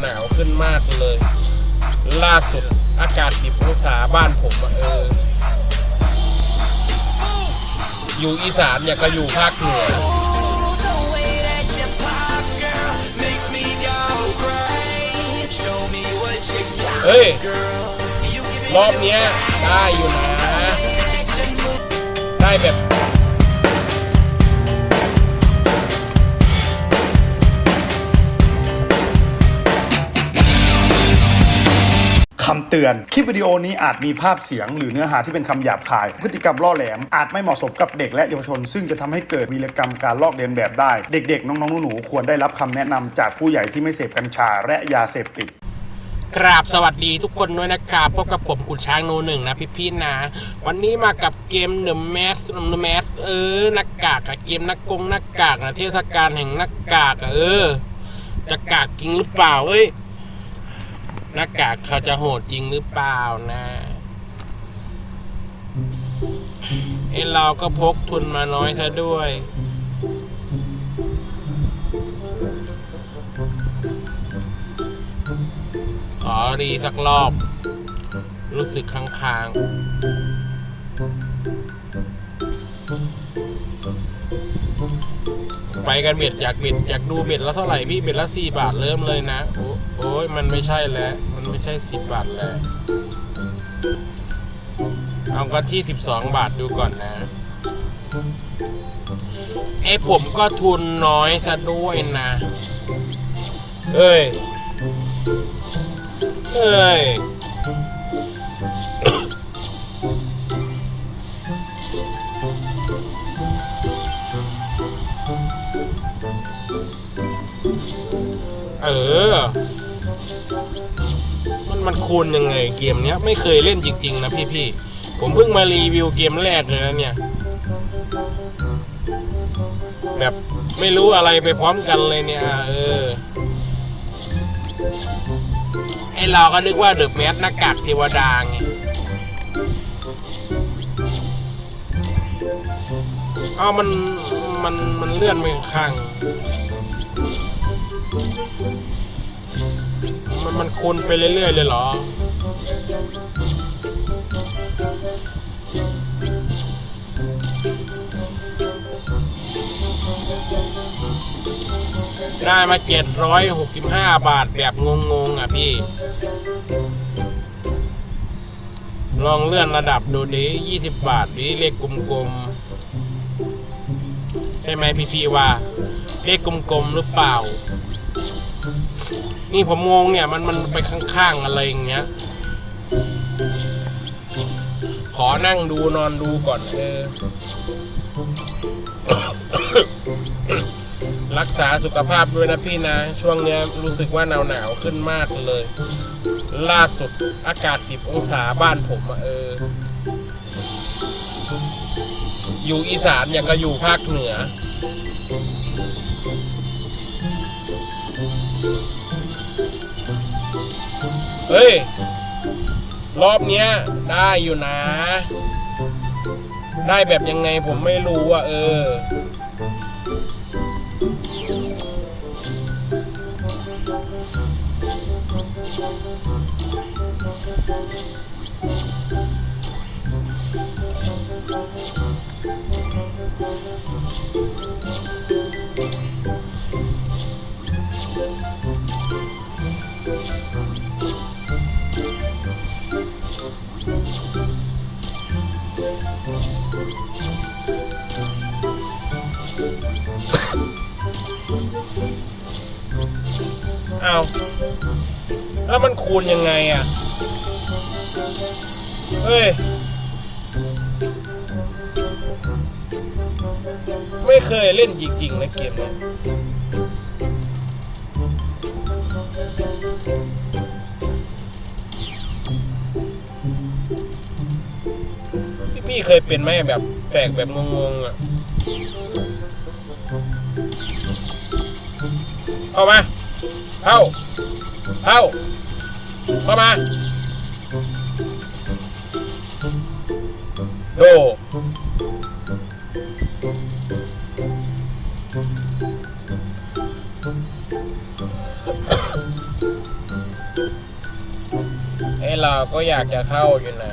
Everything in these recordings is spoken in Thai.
หนาวขึ้นมากเลย ล่าสุดอากาศ10องศาบ้านผมอะเออ อยู่อีสานเนี่ยก็อยู่ภาคเหนือ เฮ้ย รอบเนี้ยได้อยู่นะ ได้แบบ เตือน คลิปวิดีโอนี้อาจมีภาพเสียง หรือเนื้อหาที่เป็นคำหยาบคาย พฤติกรรมล่อแหลม อาจไม่เหมาะสมกับเด็กและเยาวชน ซึ่งจะทำให้เกิดวีรกรรมการลอกเลียนแบบได้ เด็กๆ น้องๆหนูๆควรได้รับคำแนะนำจากผู้ใหญ่ที่ไม่เสพกัญชาและยาเสพติดกราบสวัสดีทุกคนด้วยนะครับพบกับผมกุนช้างโนหนึ่งนะพี่ๆนะ วันนี้มากับเกม The Mask The Mask เออหน้ากากอะเกมนักกงหน้ากากนะเทศกาลแห่งหน้ากากอะเออจะกากจริงหรือเปล่าเอ้ย หน้ากากเขาจะโหดจริงหรือเปล่านะไอเราก็พกทุนมาน้อยซะด้วย ขอรีสักรอบ รู้สึกค้างๆ ไปกันเบ็ดอยากเบ็ดอยากดูเบ็ดละเท่าไหร่พี่เบ็ดละสี่บาทเริ่มเลยนะ โอ้โอ้ยมันไม่ใช่แล้ว มันไม่ใช่สิบบาทแล้วเอากันที่สิบสองบาทดูก่อนนะไอผมก็ทุนน้อยซะด้วยนะ เอ้ย เอ้ย เออ มันมันคูณยังไงเกมเนี้ย ไม่เคยเล่นจริง ๆ นะพี่ๆ ผมเพิ่งมารีวิวเกมแรกเลยนะเนี่ย แบบไม่รู้อะไรไปพร้อมกันเลยเนี่ย เออ ไอเราก็นึกว่าเดอะแมสหน้ากากเทวดาไงเอามันมันมันเลื่อนไปข้าง มันมันคูณไปเรื่อยๆเลยเหรอ ได้มา 765 บาทแบบงงๆ อะพี่ ลองเลื่อนระดับดูดิ20 บาทดิเลขกลมๆ ใช่ไหมพี่พี่ๆว่า เลขกลมๆ หรือเปล่า นี่ผมงงเนี่ยมันมันไปข้างๆอะไรอย่างเงี้ย ขอนั่งดูนอนดูก่อนเออรักษาสุขภาพด้วยนะพี่นะ ช่วงเนี้ยรู้สึกว่าหนาวหนาวขึ้นมากเลย ล่าสุดอากาศ 10 องศาบ้านผมอะเออ อยู่อีสานอย่างก็อยู่ภาคเหนือ เฮ้ย รอบเนี้ยได้อยู่นะ ได้แบบยังไงผมไม่รู้อะเออ เอาแล้วมันคูณยังไงอะ เฮ้ย ไม่เคยเล่นจริง ๆ นะเกมเนี้ยพี่พี่เคยเป็นไหมแบบแตกแบบงงๆอะ เข้ามา เข้า เข้า เข้ามา โดเราก็อยากจะเข้าอยู่นะ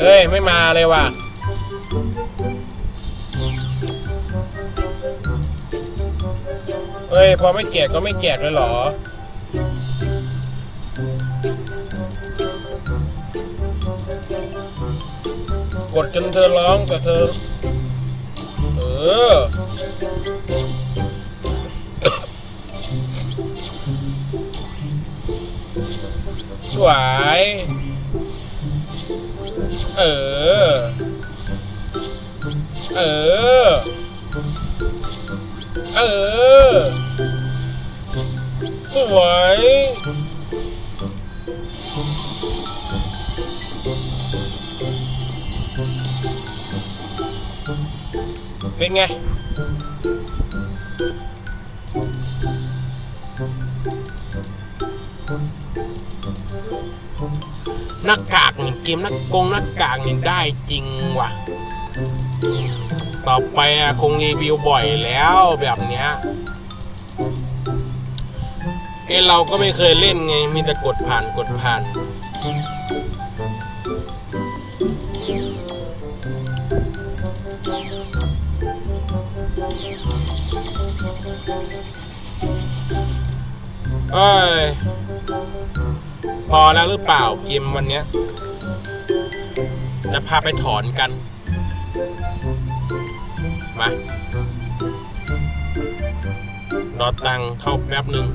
เอ้ย ไม่มาเลยว่ะ เอ้ย พอไม่แจกก็ไม่แจกเลยเหรอ ดจนเธอร้องแต่เธอ เออ สวย เออ เออ เออ สวย เป็นไง หน้ากากนี่เกมหน้ากงหน้ากากนี่ได้จริงว่ะ ต่อไปอะคงรีวิวบ่อยแล้วแบบเนี้ยเอยเราก็ไม่เคยเล่นไง มีแต่กดผ่านกดผ่าน เอ้ยพอแล้วหรือเปล่าเกมวันเนี้ยจะพาไปถอนกัน มารอตังค์เข้าแป๊บหนึ่ง